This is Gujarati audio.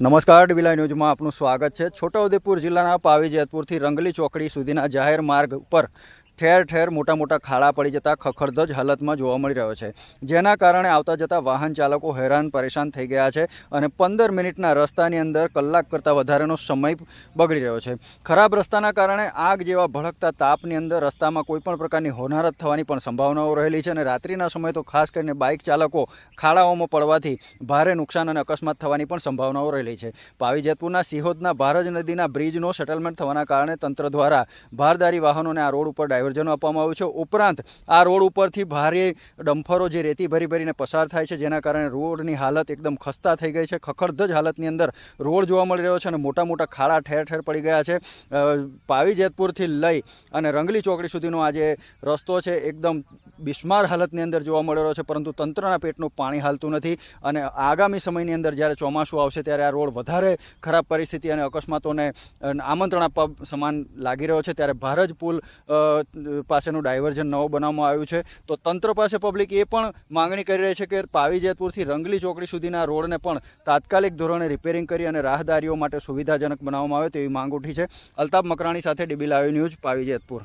નમસ્કાર ડીબીલા ન્યૂઝમાં આપનું સ્વાગત છે. છોટાઉદેપુર જિલ્લાના પાવી જેતપુરથી રંગલી ચોકડી સુધીના જાહેર માર્ગ ઉપર ઠેર ઠેર મોટા મોટા ખાડા પડી જતા ખખડધજ હાલતમાં જોવા મળી રહ્યો છે. જેના કારણે આવતા જતા વાહન ચાલકો હેરાન પરેશાન થઈ ગયા છે અને પંદર મિનિટના રસ્તાની અંદર કલાક કરતાં વધારેનો સમય બગડી રહ્યો છે. ખરાબ રસ્તાના કારણે આગ જેવા ભડકતા તાપની અંદર રસ્તામાં કોઈપણ પ્રકારની હોનારત થવાની પણ સંભાવનાઓ રહેલી છે અને રાત્રિના સમયે તો ખાસ કરીને બાઇક ચાલકો ખાડાઓમાં પડવાથી ભારે નુકસાન અને અકસ્માત થવાની પણ સંભાવનાઓ રહેલી છે. પાવી જેતપુરના સિહોદના ભારજ નદીના બ્રિજનો સેટલમેન્ટ થવાના કારણે તંત્ર દ્વારા ભારદારી વાહનોને આ રોડ ઉપર ડાયવર્ઝન આપવામાં આવ્યું છે. ઉપરાંત આ રોડ ઉપરથી ભારે ડમ્ફરો જે રેતી ભરી ભરીને પસાર થાય છે, જેના કારણે રોડની હાલત એકદમ ખસ્તા થઈ ગઈ છે. ખખડધજ હાલતની અંદર રોડ જોવા મળી રહ્યો છે અને મોટા મોટા ખાડા ઠેર ઠેર પડી ગયા છે. પાવી જેતપુરથી લઈ અને રંગલી ચોકડી સુધીનો આ જે રસ્તો છે, એકદમ બિસ્માર હાલતની અંદર જોવા મળી રહ્યો છે, પરંતુ તંત્રના પેટનું પાણી હાલતું નથી અને આગામી સમયની અંદર જ્યારે ચોમાસું આવશે ત્યારે આ રોડ વધારે ખરાબ પરિસ્થિતિ અને અકસ્માતોને આમંત્રણ આપવા સમાન લાગી રહ્યો છે, ત્યારે ભારજ પુલ પાસેનું ડાયવર્ઝન નવું બનાવવામાં આવ્યું છે. તો તંત્ર પાસે પબ્લિક એ પણ માંગણી કરી રહી છે કે પાવી જેતપુરથી રંગલી ચોકડી સુધીના રોડને પણ તાત્કાલિક ધોરણે રિપેરિંગ કરી અને રાહદારીઓ માટે સુવિધાજનક બનાવવામાં આવે તેવી માંગ ઉઠી છે. અલ્તાફ મકરાણી સાથે DB live news, Pavi Jetpur.